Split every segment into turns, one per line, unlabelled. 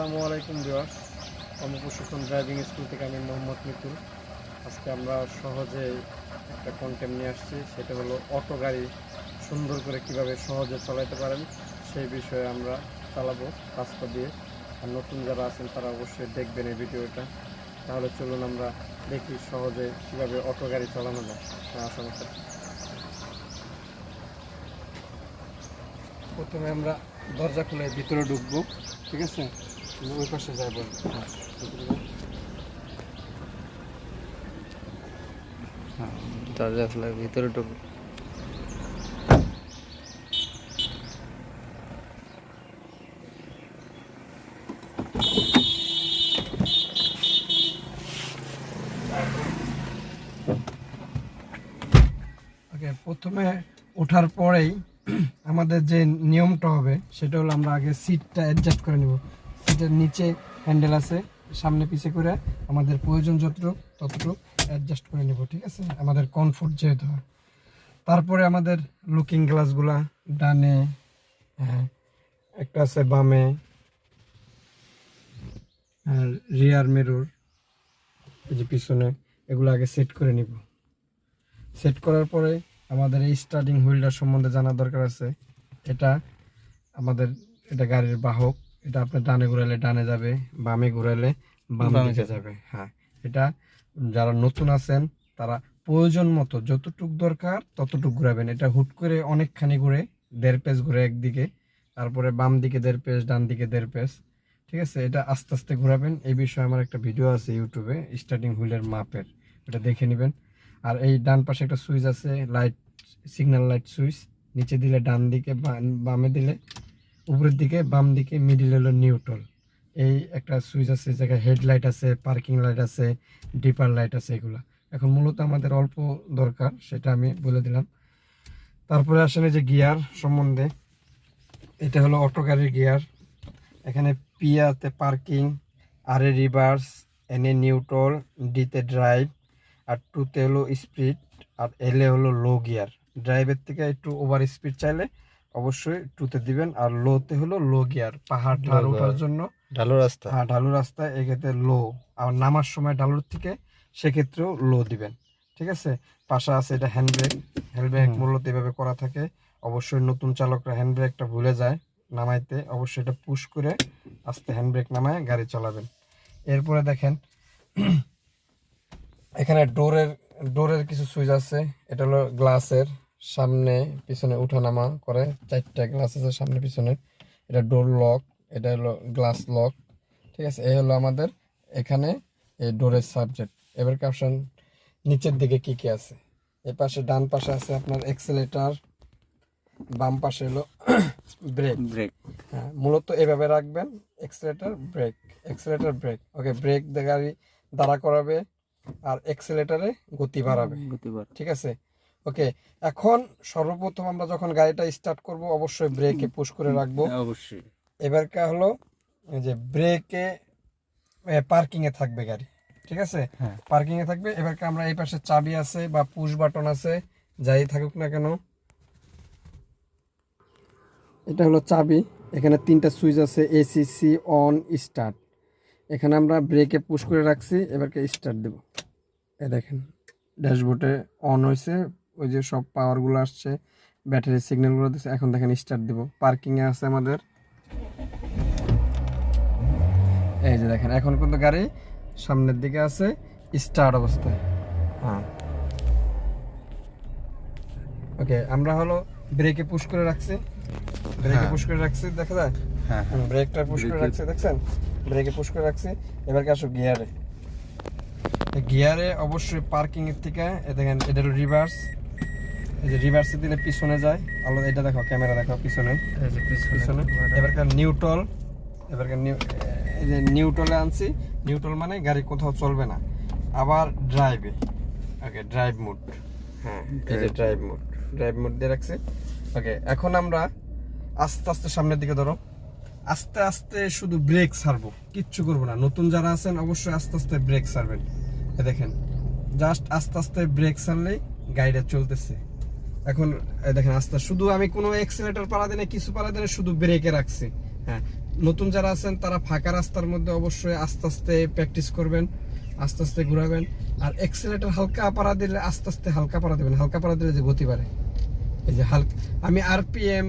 আসসালামু আলাইকুম viewers. কর্মপ্রশিক্ষণ driving school থেকে আমি মোহাম্মদ মিতুল। আজকে আমরা সহজে একটা কন্টেন্ট নিয়ে আসছি, সেটা হলো অটো গাড়ি সুন্দর করে কীভাবে সহজে চালাতে পারেন, সেই বিষয়ে আমরা চালাবো রাস্তা দিয়ে। আর নতুন যারা আছেন, তারা অবশ্যই দেখবেন এই ভিডিওটা। তাহলে চলুন আমরা দেখি সহজে কীভাবে অটো গাড়ি চালানো যায়। আসুন। প্রথমে আমরা দরজা খুলে ভিতরে ঢুকবো, ঠিক আছে?
ভিতরে ঢুকবো।
প্রথমে ওঠার পরেই আমাদের যে নিয়মটা হবে, সেটা হলো আমরা আগে সিটটা অ্যাডজাস্ট করে নেব। সিটের নিচে হ্যান্ডেল আছে, সামনে পিছে করে আমাদের প্রয়োজন যতটুকু, ততটুকু অ্যাডজাস্ট করে নেব, ঠিক আছে? আমাদের কমফোর্ট যেহেতু হয়। তারপরে আমাদের লুকিং গ্লাসগুলা ডানে হ্যাঁ একটা আছে বামে, আর রিয়ার মেরুর এই যে পিছনে, এগুলো আগে সেট করে নিব। সেট করার পরে আমাদের এই স্টার্টিং হুইলটার সম্বন্ধে জানা দরকার আছে। এটা আমাদের, এটা গাড়ির বাহক। এটা আপনার ডানে ঘুরালে ডানে যাবে বামে ঘুরালে বাম যাবে। হ্যাঁ। এটা যারা নতুন আছেন তারা প্রয়োজন মতো যতটুক দরকার ততটুক ঘুরাবেন। এটা হুট করে অনেকখানি ঘুরে দেড় পেজ ঘুরে একদিকে তারপরে বাম দিকে দেড় পেজ ডান দিকে দেড় পেজ ঠিক আছে? এটা আস্তে আস্তে ঘোরাবেন। এই বিষয়ে আমার একটা ভিডিও আছে ইউটিউবে স্টার্টিং হুইলের মাপের। এটা দেখে নেবেন। আর এই ডান পাশে একটা সুইচ আছে লাইট সিগন্যাল লাইট সুইচ। নিচে দিলে ডান দিকে বামে দিলে উপরের দিকে, বাম দিকে মিডিল হলো নিউট্রাল এই একটা সুইচ আছে জায়গায় হেডলাইট আছে পার্কিং লাইট আছে ডিপার লাইট আছে এগুলা। এখন মূলত আমাদের অল্প দরকার, সেটা আমি বলে দিলাম। তারপরে আসেন যে গিয়ার সম্বন্ধে। এটা হলো অটো গাড়ির গিয়ার এখানে পি পিয়াতে পার্কিং আর এ রিভার্স এন এ নিউট্রাল ডিতে ড্রাইভ আর টুতে হলো স্পিড আর এলে হলো লো গিয়ার ড্রাইভের থেকে একটু ওভার স্পিড চাইলে অবশ্যই টুতে দিবেন। আর লোতে হলো লো গিয়ার পাহাড় ঢাল ওঠার জন্য।
ঢালু রাস্তা।
হ্যাঁ ঢালু রাস্তায় এক্ষেত্রে লো আর নামার সময় ঢালুর থেকে সেক্ষেত্রেও লো দিবেন। ঠিক আছে? পাশা আছে এটা হ্যান্ড ব্রেক হ্যান্ড ব্রেক মূলত এভাবে করা থাকে। অবশ্যই নতুন চালকরা হ্যান্ড ব্রেকটা ভুলে যায় নামাইতে। অবশ্যই এটা পুশ করে আস্তে হ্যান্ড ব্রেক নামায় গাড়ি চালাবেন। এরপরে দেখেন এখানে ডোরের ডোরের কিছু সুইচ আছে। এটা হলো গ্লাসের সামনে পিছনে উঠানামা করে চারটা গ্লাস আছে সামনে পিছনে। এটা ডোর লক এটা হলো গ্লাস লক ঠিক আছে? এই হলো আমাদের এখানে এই ডোরের সাবজেক্ট এবার ক্যাপশন নিচের দিকে কি কি আছে? এই পাশে ডান পাশে আছে আপনার এক্সেলেটার বাম পাশে হলো ব্রেক
ব্রেক
হ্যাঁ মূলত এভাবে রাখবেন accelerator brake accelerator brake okay brake গাড়ি দাঁড়া করাবে আর এক্সেলেটারে গতি বাড়াবে।
গতিবার
ঠিক আছে? ওকে এখন সর্বপ্রথম আমরা যখন গাড়িটা স্টার্ট করব অবশ্যই ব্রেকে পুশ করে রাখব।
অবশ্যই।
এবারটা হলো? এই যে ব্রেকে পার্কিং এ থাকবে গাড়ি ঠিক আছে?
হ্যাঁ।
পার্কিং এ থাকবে এবারকে আমরা এই পাশে চাবি আছে বা পুশ বাটন আছে যাই থাকুক না কেন। এটা হলো চাবি। এখানে তিনটা সুইচ আছে এসিসি অন স্টার্ট এখানে আমরা ব্রেকে পুশ করে রাখছি। এবারকে স্টার্ট দেব। এই দেখেন ড্যাশবোর্ডে অন হয়েছে ওই যে সব পাওয়ারগুলো আসছে ব্যাটারি সিগন্যালগুলো দিচ্ছে এখন দেখেন স্টার্ট দেব। পার্কিংয়ে আছে আমাদের। এই যে দেখেন এখন কিন্তু গাড়ি সামনের দিকে আছে স্টার্ট অবস্থায়। হ্যাঁ। ওকে আমরা হলো ব্রেকে পুশ করে রাখছি। ব্রেকে
হ্যাঁ।
পুশ করে রাখছি দেখা যায়?
হ্যাঁ
ব্রেকটা পুশ করে রাখছি দেখছেন? ব্রেকে পুশ করে রাখছি। এবার কি আসো গিয়ারে গিয়ারে অবশ্যই পার্কিং এর থেকে এ দেখেন এটা হলো রিভার্স এই যে রিভার্সে দিলে পিছনে যায়। আলাদা এটা দেখো ক্যামেরা দেখো পিছনে।
এই যে
পিছনে।
পিছনে।
এবারকার নিউট্রল এবারকার নিউ এই যে নিউট্রলে আনছি। নিউট্রল মানে গাড়ি কোথাও চলবে না। আবার ড্রাইভে ওকে ড্রাইভ মোড হ্যাঁ এই যে ড্রাইভ মোড ড্রাইভ মোড দিয়ে রাখছি। ওকে এখন আমরা আস্তে আস্তে সামনের দিকে ধরো। আস্তে আস্তে শুধু ব্রেক ছাড়বো। কিচ্ছু করব না। নতুন যারা আছেন অবশ্যই আস্তে আস্তে ব্রেক ছাড়বেন। দেখেন জাস্ট আস্তে আস্তে ব্রেক ছাড়লেই গাড়িটা চলতেছে। এখন দেখেন আস্তে, শুধু আমি কোনো এক্সেলেটর পাড়া দিনে কিছু পাড়া দিনে শুধু ব্রেকে রাখছি। হ্যাঁ নতুন যারা আছেন, তারা ফাঁকা রাস্তার মধ্যে অবশ্যই আস্তে আস্তে প্র্যাকটিস করবেন, আস্তে আস্তে ঘুরাবেন। আর এক্সেলেটার হালকা পাড়া দিলে, আস্তে আস্তে হালকা পাড়া দেবেন, হালকা পাড়া দিলে যে গতি বাড়ে। এই যে হালকা, আমি আরপিএম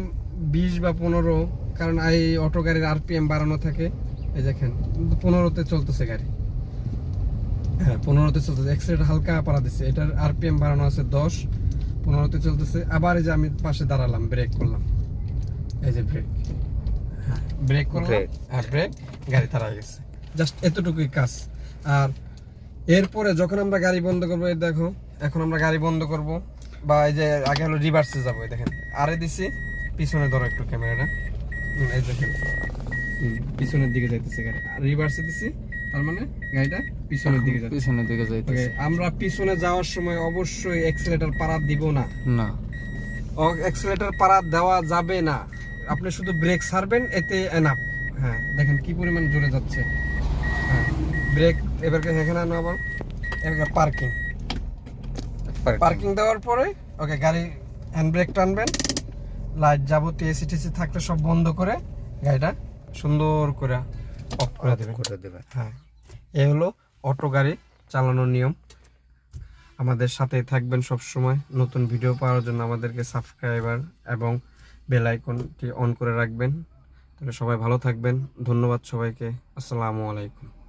বিশ বা পনেরো, কারণ এই অটো গাড়ির আরপিএম বাড়ানো থাকে। এই দেখেন, পনেরোতে চলতেছে গাড়ি। হ্যাঁ পনেরোতে চলতেছে এক্সেলেটার হালকা পাড়া দিচ্ছে এটার আরপিএম বাড়ানো আছে দশ পনেরোতে চলতেছে। আবার এই যে আমি পাশে দাঁড়ালাম ব্রেক করলাম। এই যে ব্রেক হ্যাঁ ব্রেক করলাম. হ্যাঁ ব্রেক গাড়ি দাঁড়ায় গেছে। জাস্ট এতটুকুই কাজ। আর এরপরে যখন আমরা গাড়ি বন্ধ করব এই দেখো এখন আমরা গাড়ি বন্ধ করব। বা এই যে আগে হলো রিভার্সে যাব এই দেখেন। আরে দিছি পিছনে ধরো একটু ক্যামেরাটা এই দেখেন। হুম, পিছনের দিকে যাইতেছে গাড়ি। রিভার্সে দিছি তার মানে গাড়িটা পিছনের দিকে যাচ্ছে।
পিছনের দিকে যাইতেছে।
আমরা পিছনে যাওয়ার সময় অবশ্যই এক্সেলেটর পাড়া দিব না।
না।
এক্সেলেটর পাড়া দেওয়া যাবে না। আপনি শুধু ব্রেক ছাড়বেন এতে এনাফ হ্যাঁ দেখেন কি পরিমাণ জোরে যাচ্ছে। হ্যাঁ ব্রেক এবার এখানে আনো আবার? এবার পার্কিং পার্কিং দেওয়ার পরে ওকে গাড়ি হ্যান্ড ব্রেক টানবেন। লাইট যাবতীয় এসি টেসি থাকলে সব বন্ধ করে গাড়িটা সুন্দর করে অফ করে দেবেন।
করে দেবে
হ্যাঁ এ হলো অটো গাড়ি চালানোর নিয়ম। আমাদের সাথে থাকবেন সব সময় নতুন ভিডিও পাওয়ার জন্য আমাদেরকে সাবস্ক্রাইবার এবং বেল আইকনটি অন করে রাখবেন। তাহলে সবাই ভালো থাকবেন। ধন্যবাদ সবাইকে। আসসালামু আলাইকুম।